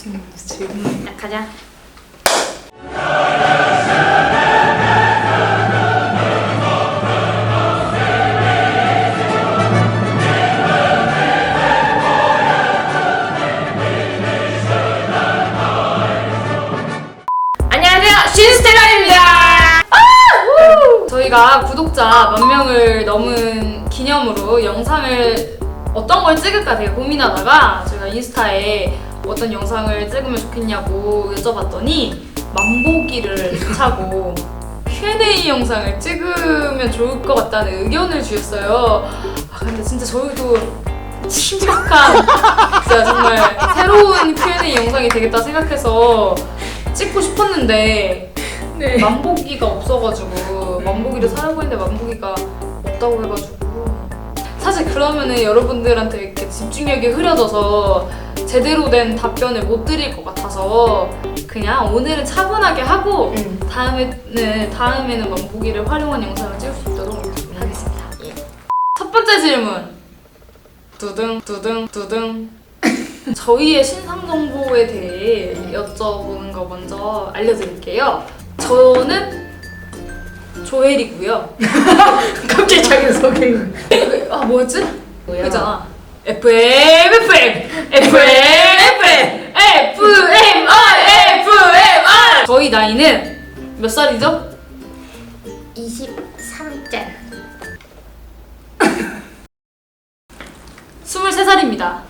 지금 가자. 신스텔라입니다. 저희가 구독자 만 명을 넘은 기념으로 영상을 어떤 걸 찍을까 되게 고민하다가 저희가 인스타에 어떤 영상을 찍으면 좋겠냐고 여쭤봤더니 만보기를 차고 Q&A 영상을 찍으면 좋을 것 같다는 의견을 주셨어요. 아 근데 진짜 저희도 심각한 진짜 정말 새로운 Q&A 영상이 되겠다 생각해서 찍고 싶었는데 네. 만보기가 없어가지고 만보기를 사려고 했는데 만보기가 없다고 해가지고 사실 그러면은 여러분들한테 이렇게 집중력이 흐려져서 제대로 된 답변을 못 드릴 것 같아서 그냥 오늘은 차분하게 하고 응. 다음에는 다음에는 만보기를 활용한 영상을 찍을 수 있도록 하겠습니다. 예. 첫 번째 질문 두둥 두둥 두둥 저희의 신상 정보에 대해 여쭤보는 거 먼저 알려드릴게요. 저는 조엘이고요. 갑자기 자기 소개. 아 뭐였지? 뭐야? 그잖아. FM FM FM FM FM I FM I 저희 나이는 몇 살이죠? 23째. 23살입니다.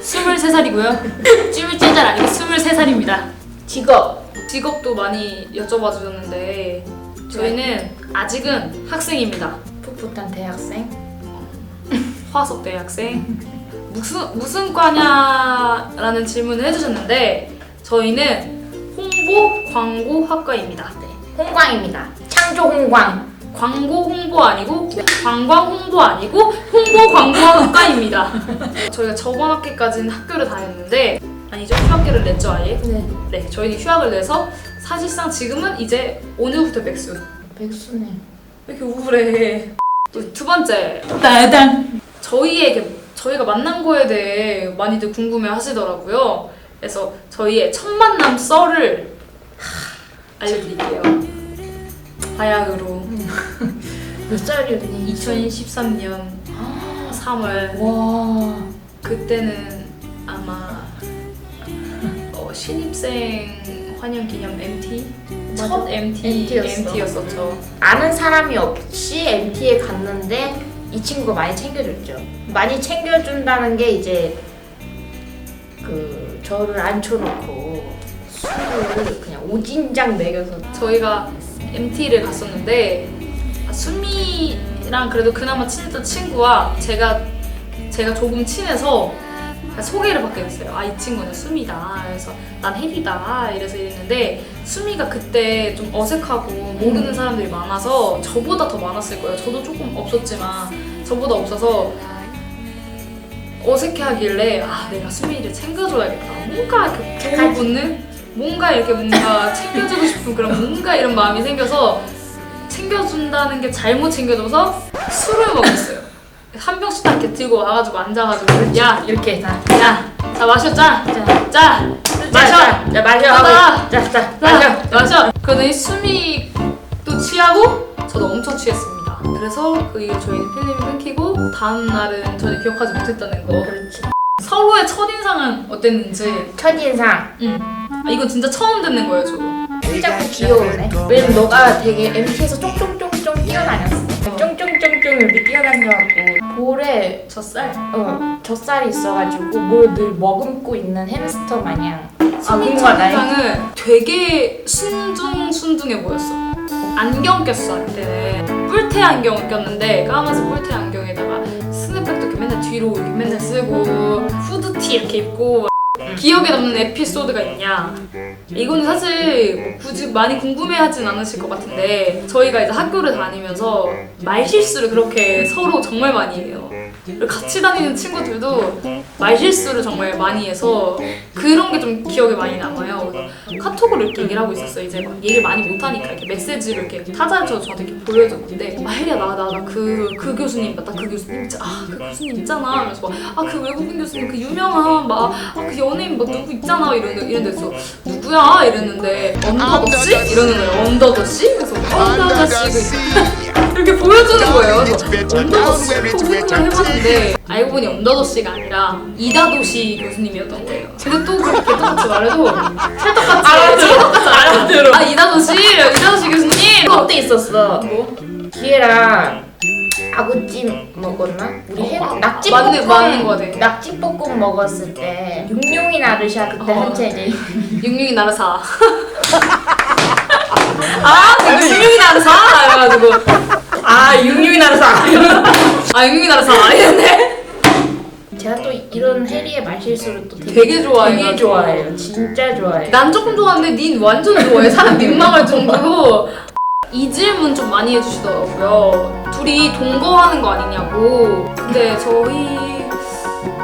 23살이고요. 23살 아니고 23살입니다. 직업. 직업도 많이 여쭤봐 주셨는데 저희는 아직은 학생입니다. 풋풋한 대학생. 화석 대학생. 무슨 무슨 과냐라는 질문을 해주셨는데 저희는 홍보 광고 학과입니다. 네. 홍광입니다. 창조 홍광. 광고 홍보 아니고 관광 홍보 아니고 홍보 광고 학과입니다. 저희가 저번 학기까지는 학교를 다녔는데 아니죠 휴학기를 냈죠 아예. 네. 네 저희는 휴학을 내서 사실상 지금은 이제 오늘부터 백수. 백수네. 왜 이렇게 우울해? 또 두 번째 따단. 저희에게 저희가 만난 거에 대해 많이들 궁금해 하시더라고요. 그래서 저희의 첫 만남 썰을 알려드릴게요. 바야흐로 몇 살이었니? 2013년 3월 와. 그때는 아마 어, 신입생 환영 기념 MT 맞아. 첫 MT MT 였어. MT였었죠. 아는 사람이 없이 MT에 갔는데 이 친구가 많이 챙겨줬죠. 많이 챙겨준다는 게 이제 그 저를 앉혀놓고 술을 그냥 오진장 먹여서 저희가 MT를 갔었는데 아, 수미랑 그래도 그나마 친했던 친구와 제가 제가 조금 친해서 소개를 받게 됐어요. 아 이 친구는 수미다. 그래서 난 혜리다. 이래서 이랬는데 수미가 그때 좀 어색하고 모르는 사람들이 많아서 저보다 더 많았을 거예요. 저도 조금 없었지만 저보다 없어서 어색해하길래 아 내가 수미를 챙겨줘야겠다. 뭔가 이렇게 보고 붙는 뭔가 이렇게 뭔가 챙겨주고 싶은 그런 뭔가 이런 마음이 생겨서 챙겨준다는 게 잘못 챙겨줘서 술을 먹었어요. 한 병씩 딱 이렇게 들고 와가지고 앉아가지고 야 이렇게 다. 야, 자 마셔, 짜, 자, 짜, 마셔, 자, 마셔. 자, 하고. 자, 자, 마셔. 마셔, 마셔. 그러더니 수미 또 취하고 저도 엄청 취했습니다. 그래서 그 이후 저희는 필름이 끊기고 다음 날은 전혀 기억하지 못했다는 거. 그렇지. 서로의 첫 인상은 어땠는지. 첫인상. 응. 아, 이건 진짜 처음 듣는 거예요, 저도. 자꾸 귀여우네. 왜냐면 너가 되게 MT에서 쫑쫑쫑쫑 뛰어다녔어. 쫑쫑쫑쫑 이렇게 뛰어다녀갖고 볼에 젖살. 어, 젖살이 있어가지고 뭘 늘 머금고 있는 햄스터 마냥 첫 궁금하다 인상은 되게 순둥순둥해 보였어. 안경 꼈어 그때는 뿔테 안경을 꼈는데 까만색 뿔테 안경에다가 스냅백도 이렇게 맨날 뒤로 이렇게 맨날 쓰고 후드티 이렇게 입고 기억에 남는 에피소드가 있냐? 이거는 사실 뭐 굳이 많이 궁금해하진 않으실 것 같은데 저희가 이제 학교를 다니면서 말 실수를 그렇게 서로 정말 많이 해요 같이 다니는 친구들도 말실수를 정말 많이 해서 그런 게 좀 기억에 많이 남아요. 카톡으로 이렇게 얘기를 하고 있었어요. 이제 막 얘기를 많이 못하니까 이렇게 메시지를 이렇게 타자를 저한테 이렇게 보여줬는데 아 혜리야 나나나그 그 교수님 맞다 그 교수님 있잖아 아그 교수님 있잖아 그래서 아그 외국인 교수님 그 유명한 막 아 그 연예인 뭐 누구 있잖아 이러는 이랬는데 누구 야 이랬는데 언더더씨 이러는 거예요 언더더씨 그래서 언더더씨 이렇게 보여주는 거예요. 생각을 해봤는데 알고 보니 엄더더씨가 아니라 이다도시 교수님이었던 거예요. 근데 또 그렇게 똑같이 말해도 찰떡같이 알아들어. 아 이다도시 이다도시 교수님. 그것도 있었어. 뭐? 기회랑 아구찜 먹었나? 우리 해 낙지 볶음 맞는 거 같아. 낙지 볶음 먹었을 때 육룡이 나르샤 그때 어. 한채 이제 육육이 나르사. 아, 그 육육이 나르사 이래가지고 아 육룡이 나르샤 아 육육이 나르사 이랬네. 제가 또 이런 해리의 말실수를 또 되게, 되게 좋아해요. 되게 좋아해요. 진짜 좋아해요. 난 조금 좋아하는데 닌 완전 좋아해. 사람 민망할 정도로 이 질문 좀 많이 해주시더라고요. 둘이 동거하는 거 아니냐고. 근데 저희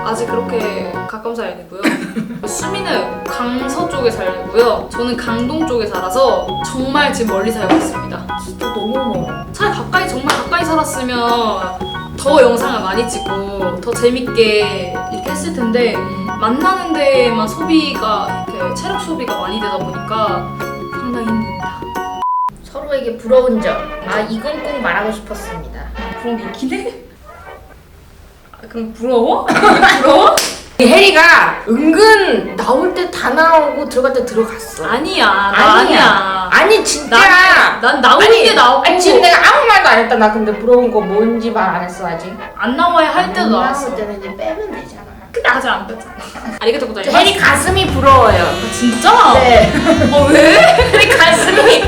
아직 그렇게 가까운 사이 아니고요. 수미는 강서 쪽에 살고요. 저는 강동 쪽에 살아서 정말 지금 멀리 살고 있습니다. 진짜 너무 멀어. 차라리 가까이 정말 가까이 살았으면 더 영상을 많이 찍고 더 재밌게 이렇게 했을 텐데 만나는 데에만 소비가 이렇게 체력 소비가 많이 되다 보니까 상당히 힘듭니다. 서로에게 부러운 점. 아 이건 꼭 말하고 싶었습니다. 그런 게 있긴 해? 아, 그럼 부러워? 부러워? 해리가 은근 나올 때 다 나오고 들어갈 때 들어갔어. 아니야, 나 아니야. 아니 진짜. 난, 난 나올 때 나오고 아니 지금 내가 아무 말도 안 했다. 나 근데 부러운 거 뭔지 말 안 했어 아직. 안 나와야 할 때도 안 나왔어. 나왔을 때는 이제 빼면 되잖아. 근데 아직 안 뺐잖아. 아리가토 저 고자이마스. 해리 가슴이 부러워요. 아, 진짜? 네. 어, 왜? 해리 가슴이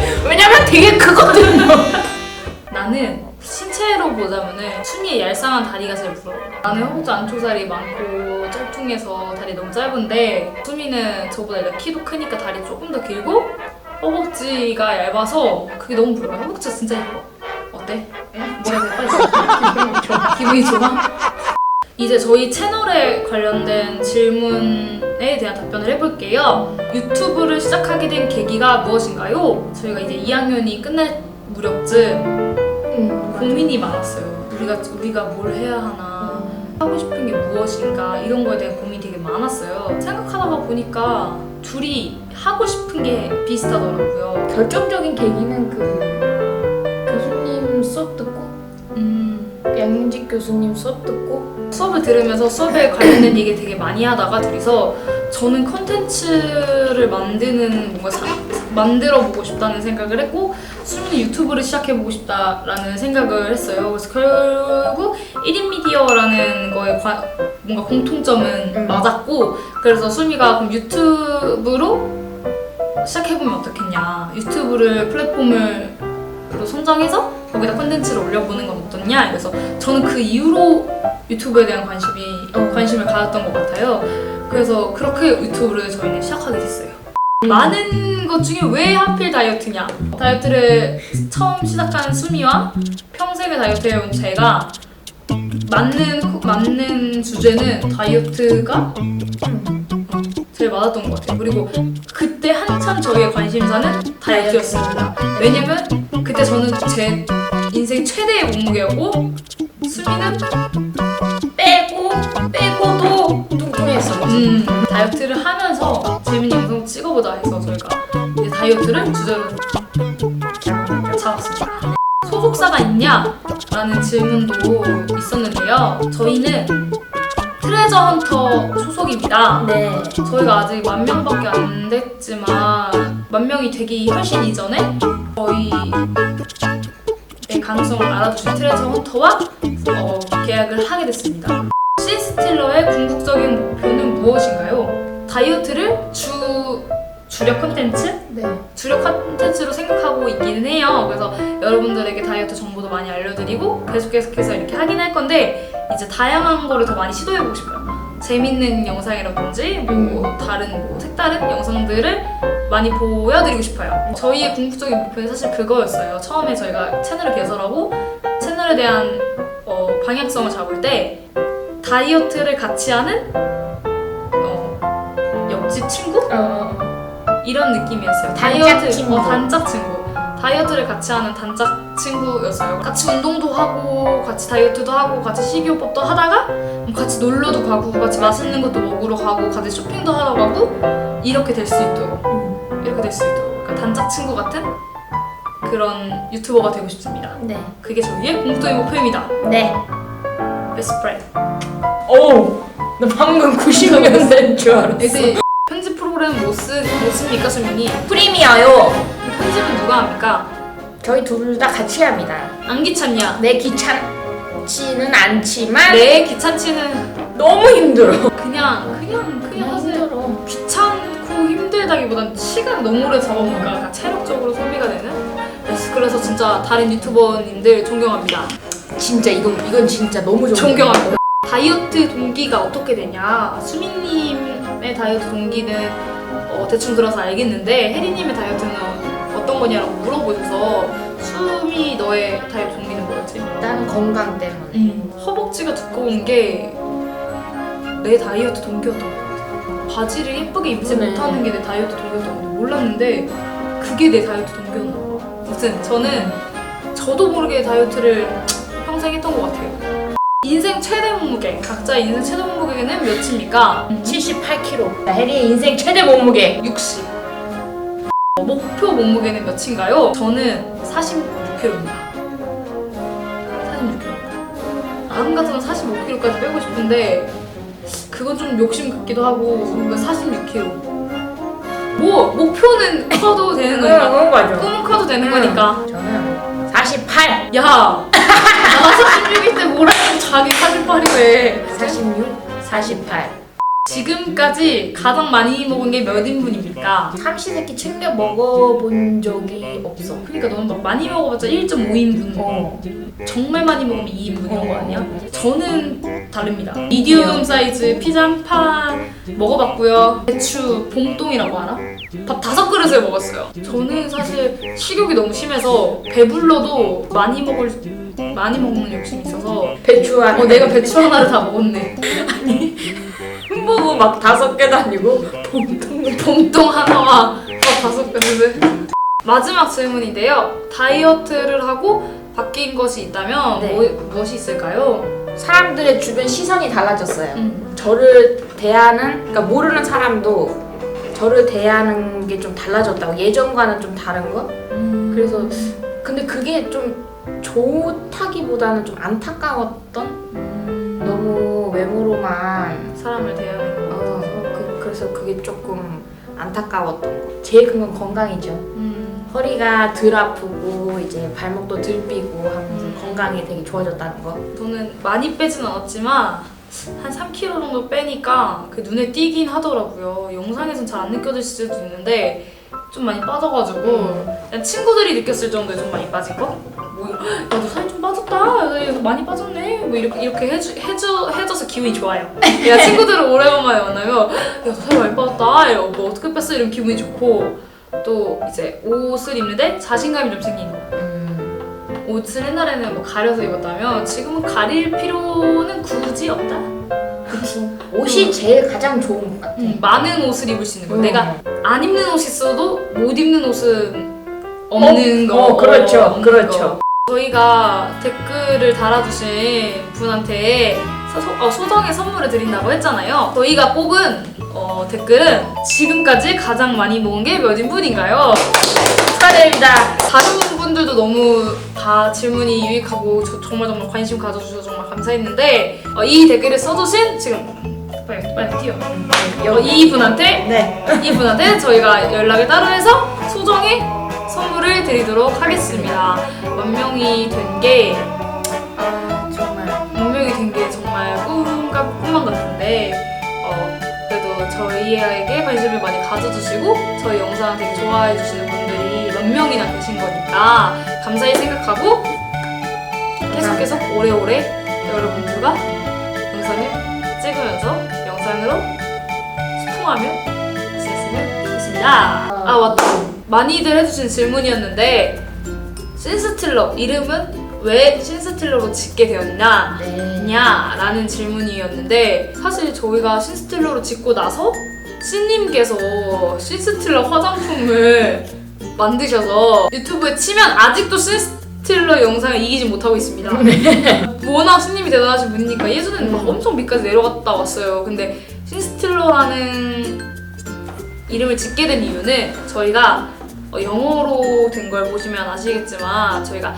순이의 얄쌍한 다리가 제일 부러워. 나는 허벅지 안쪽살이 많고 짤퉁해서 다리 너무 짧은데 수미는 저보다 일단 키도 크니까 다리 조금 더 길고 허벅지가 얇아서 그게 너무 부러워. 허벅지가 진짜 예뻐. 어때? 뭐라고 해? 빨리 좋아. 기분이 좋아? 이제 저희 채널에 관련된 질문에 대한 답변을 해볼게요. 유튜브를 시작하게 된 계기가 무엇인가요? 저희가 이제 2학년이 끝날 무렵쯤 음, 고민이 많았어요. 우리가 우리가 뭘 해야 하나 하고 싶은 게 무엇인가 이런 거에 대한 고민이 되게 많았어요. 생각하다가 보니까 둘이 하고 싶은 게 비슷하더라고요. 결정적인 계기는 그 교수님 수업 듣고 음, 양윤직 교수님 수업 듣고 수업을 들으면서 수업에 관련된 얘기 되게 많이 하다가 둘이서 저는 컨텐츠를 만드는 뭔가 사, 만들어 보고 싶다는 생각을 했고 수민이 유튜브를 시작해 보고 싶다라는 생각을 했어요. 그래서 결국 1인 미디어라는 거에 과- 뭔가 공통점은 음. 맞았고 그래서 수미가 그럼 유튜브로 시작해 보면 어떻겠냐 유튜브를 플랫폼을 로 선정해서 거기다 콘텐츠를 올려보는 건 어떻냐 그래서 저는 그 이후로 유튜브에 대한 관심이 어. 관심을 가졌던 것 같아요. 그래서 그렇게 유튜브를 저희는 시작하게 됐어요. 많은 것 중에 왜 하필 다이어트냐? 다이어트를 처음 시작한 수미와 평생을 다이어트 해온 제가 맞는 코- 맞는 주제는 다이어트가 제일 맞았던 것 같아요. 그리고 그때 한참 저희의 관심사는 다이어트였습니다. 왜냐면 그때 저는 제 인생 최대의 몸무게였고 수미는 빼고 빼고도 뚱뚱했어. 음, 다이어트를 하면서 재밌는 찍어보자 해서 저희가 이제 다이어트를 주제로 잡았습니다. 소속사가 있냐? 라는 질문도 있었는데요. 저희는 트레저 헌터 소속입니다. 네. 저희가 아직 만 명밖에 안 됐지만 만 명이 되기 훨씬 이전에 저희의 가능성을 알아주신 트레저 헌터와 어, 계약을 하게 됐습니다. 시스틸러의 궁극적인 목표는 무엇인가요? 다이어트를 주 주력 콘텐츠? 네. 주력 콘텐츠로 생각하고 있기는 해요. 그래서 여러분들에게 다이어트 정보도 많이 알려드리고 계속 계속해서 이렇게 하긴 할 건데 이제 다양한 거를 더 많이 시도해보고 싶어요. 재밌는 영상이라든지 뭐 다른 뭐 색다른 영상들을 많이 보여드리고 싶어요. 저희의 궁극적인 목표는 사실 그거였어요. 처음에 저희가 채널을 개설하고 채널에 대한 어, 방향성을 잡을 때 다이어트를 같이 하는 집 친구 어, 이런 느낌이었어요. 단짝 다이어트 친구. 어, 단짝 친구. 다이어트를 같이 하는 단짝 친구였어요. 같이 운동도 하고, 같이 다이어트도 하고, 같이 식이요법도 하다가, 뭐 같이 놀러도 가고, 같이 맛있는 것도 먹으러 가고, 같이 쇼핑도 하러 가고, 이렇게 될 수 있도록, 음. 이렇게 될 수 있도록, 그러니까 단짝 친구 같은 그런 유튜버가 되고 싶습니다. 네. 그게 저희의 공통의 목표입니다. 네. 베스트 프렌드. 오! 나 방금 90년대인 줄 알았어. 이제 편집 프로그램 못, 쓰, 못 씁니까, 수민이? 프리미어요. 편집은 누가 합니까? 저희 둘 다 같이 합니다. 안 귀찮냐? 내 귀찮지는 않지만 내 귀찮지는 너무 힘들어. 그냥 그냥 그냥 하세요. 힘들어. 귀찮고 힘들다기보단 시간 너무 오래 잡아먹으니까 약간 체력적으로 소비가 되는. 그래서- 그래서 진짜 다른 유튜버님들 존경합니다. 진짜 이건 이건 진짜 너무 좋은 존경합니다. 다이어트 동기가 어떻게 되냐? 수민님 의 다이어트 동기는 어, 대충 들어서 알겠는데 혜리님의 다이어트는 어떤 거냐라고 물어보셔서 수미 너의 다이어트 동기는 뭐였지? 나는 건강 때문에. 허벅지가 두꺼운 게 내 다이어트 동기였던 것 같아. 바지를 예쁘게 입지 그러네. 못하는 게 내 다이어트 동기였던 건데 몰랐는데 그게 내 다이어트 동기였나 봐. 아무튼 저는 저도 모르게 다이어트를 평생 했던 것 같아요. 인생 최대 몸무게 각자 인생 최대 몸무게는 몇입니까? 78kg. 나 혜리의 인생 최대 몸무게. 60. 어, 목표 몸무게는 몇인가요? 저는 46kg입니다. 46kg. 마음 같아서 45kg까지 빼고 싶은데 그건 좀 욕심 같기도 하고 46kg. 뭐 목표는 커도 되는 거니까 응, 맞아. 꿈은 커도 되는 거니까. 저는 48, 야, 나 46일 때 뭐라 자기 48이래. 46, 48. 지금까지 가장 많이 먹은 게 몇 인분입니까? 삼시세끼 챙겨 먹어본 적이 없어. 그러니까 너는 막 많이 먹어봤자 1.5인분 어. 정말 많이 먹으면 2인분 이런 거 아니야? 저는 다릅니다 미디움 사이즈 피자 한 판 먹어봤고요 배추 봉똥이라고 알아? 밥 다섯 그릇을 먹었어요 저는 사실 식욕이 너무 심해서 배불러도 많이 먹을 많이 먹는 욕심이 있어서 배추 한어 내가 배추 하나를 다 먹었네 햄버거 막 다섯 개도 아니고 봉통. 봉똥 하나와 밥 다섯 그릇을 마지막 질문인데요 다이어트를 하고 바뀐 것이 있다면 네. 뭐, 무엇이 있을까요? 사람들의 주변 시선이 달라졌어요. 음. 저를 대하는 그러니까 모르는 사람도 저를 대하는 게 좀 달라졌다고 예전과는 좀 다른 거. 그래서 근데 그게 좀 좋다기보다는 좀 안타까웠던 음, 너무 외모로만 사람을 대하는 거. 어, 그, 그래서 그게 조금 안타까웠던 거. 제일 큰 건 건강이죠. 음, 허리가 덜 아프고 이제 발목도 덜 삐고 하면서 음. 건강이 되게 좋아졌다는 거. 저는 많이 빼진 않았지만 한 3kg 정도 빼니까 그 눈에 띄긴 하더라고요. 영상에선 잘 안 느껴질 수도 있는데 좀 많이 빠져가지고 그냥 친구들이 느꼈을 정도에 좀 많이 빠진 거? 뭐, 야너 살이 좀 빠졌다. 많이 빠졌네. 뭐 이렇게 이렇게 해주 해주 해줘서 기분이 좋아요. 야 친구들을 오래간만에 만나면 야너 살이 많이 빠졌다. 야, 뭐 어떻게 뺐어? 이런 기분이 좋고 또 이제 옷을 입는데 자신감이 좀 생기는 거. 음, 옷을 옛날에는 뭐 가려서 입었다면 지금은 가릴 필요는 굳이 없다. 그치. 옷이 제일 가장 좋은 것 같아. 음, 많은 옷을 입을 수 있는 거. 음. 내가 안 입는 옷이 있어도 못 입는 옷은 없는 어, 거. 어, 그렇죠. 없는 그렇죠. 거. 저희가 댓글을 달아주신 분한테 소, 어, 소정의 선물을 드린다고 했잖아요. 저희가 뽑은 어, 댓글은 지금까지 가장 많이 모은 게 몇 인분인가요? 축하드립니다. 다른 분들도 너무 다 질문이 유익하고 저- 정말 정말 관심 가져주셔서 정말 감사했는데 어, 이 댓글을 써주신 지금 빨리 빨리 뛰어 어, 이 분한테 네. 이 분한테 저희가 연락을 따로 해서 소정의 선물을 드리도록 하겠습니다. 만 명이 된 게 아, 정말. 만 명이 된 게 정말 꿈과 꿈만 같은데 어, 그래도 저희에게 관심을 많이 가져주시고 저희 영상 되게 좋아해 주시는 분들이 몇 명이나 계신 거니까 감사히 생각하고 계속 계속 오래오래 여러분들과 영상을 찍으면서 영상으로 소통하며 지냈으면 좋겠습니다. 아 맞다. 많이들 해주신 질문이었는데 신스틸러 이름은 왜 신스틸러로 짓게 되었냐? 네. 냐라는 질문이었는데 사실 저희가 신스틸러로 짓고 나서 신님께서 신스틸러 화장품을 만드셔서 유튜브에 치면 아직도 신스틸러 영상을 이기지 못하고 있습니다. 워낙 신님이 대단하신 분이니까 예전에는 막 음. 엄청 밑까지 내려갔다 왔어요. 근데 신스틸러라는 이름을 짓게 된 이유는 저희가 어, 영어로 된 걸 보시면 아시겠지만 저희가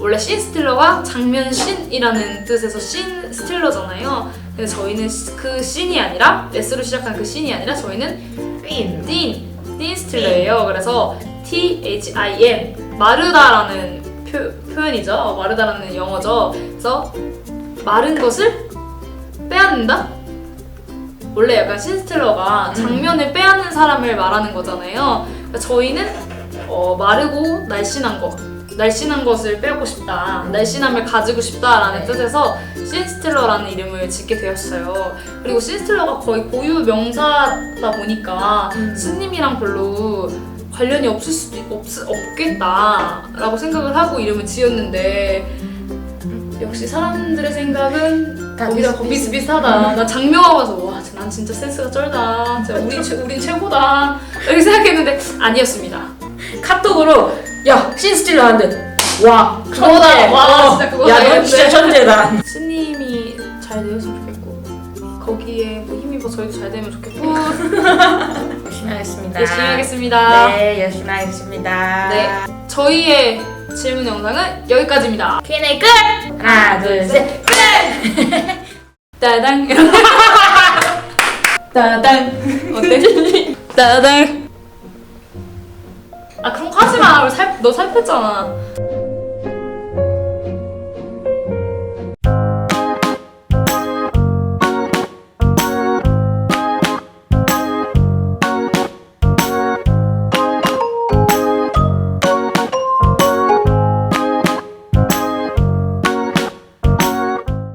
원래 신 스틸러가 장면 신이라는 뜻에서 신 스틸러잖아요. 근데 저희는 시- 그 신이 아니라 S로 시작한 그 신이 아니라 저희는 퀸. 딘, 딘 스틸러예요. 그래서 T H I N 마르다라는 표, 표현이죠. 마르다라는 영어죠. 그래서 마른 것을 빼앗는다. 원래 약간 신스틸러가 장면을 빼앗는 사람을 말하는 거잖아요. 그러니까 저희는 어, 마르고 날씬한 것, 날씬한 것을 빼고 싶다, 날씬함을 가지고 싶다라는 뜻에서 신스틸러라는 이름을 짓게 되었어요. 그리고 신스틸러가 거의 고유 명사다 보니까 음. 스님이랑 별로 관련이 없을 수도 없, 없겠다라고 생각을 하고 이름을 지었는데 역시 사람들의 생각은 다 거기다 비슷비슷. 비슷비슷하다. 나 장명하고 와서 와, 난 진짜 센스가 쩔다. 진짜 우리 최, 우린 최고다. 이렇게 생각했는데 아니었습니다. 카톡으로 야 신스틸러 하는데 와 그거다. 천재. 와, 어, 진짜 그거다 야너 이랬는데. 진짜 천재다. 스님이 잘 되었으면 좋겠고 거기에 뭐 힘입어 저희도 잘 되면 좋겠고 열심히 하겠습니다. 열심히 하겠습니다. 네 열심히 하겠습니다. 네. 저희의 질문 영상은 여기까지입니다. Q&A 끝. 하나 둘 셋. 따당 따당 어때? 따당 아 그런 거 하지 마. 우리 살, 너 살 뺐잖아.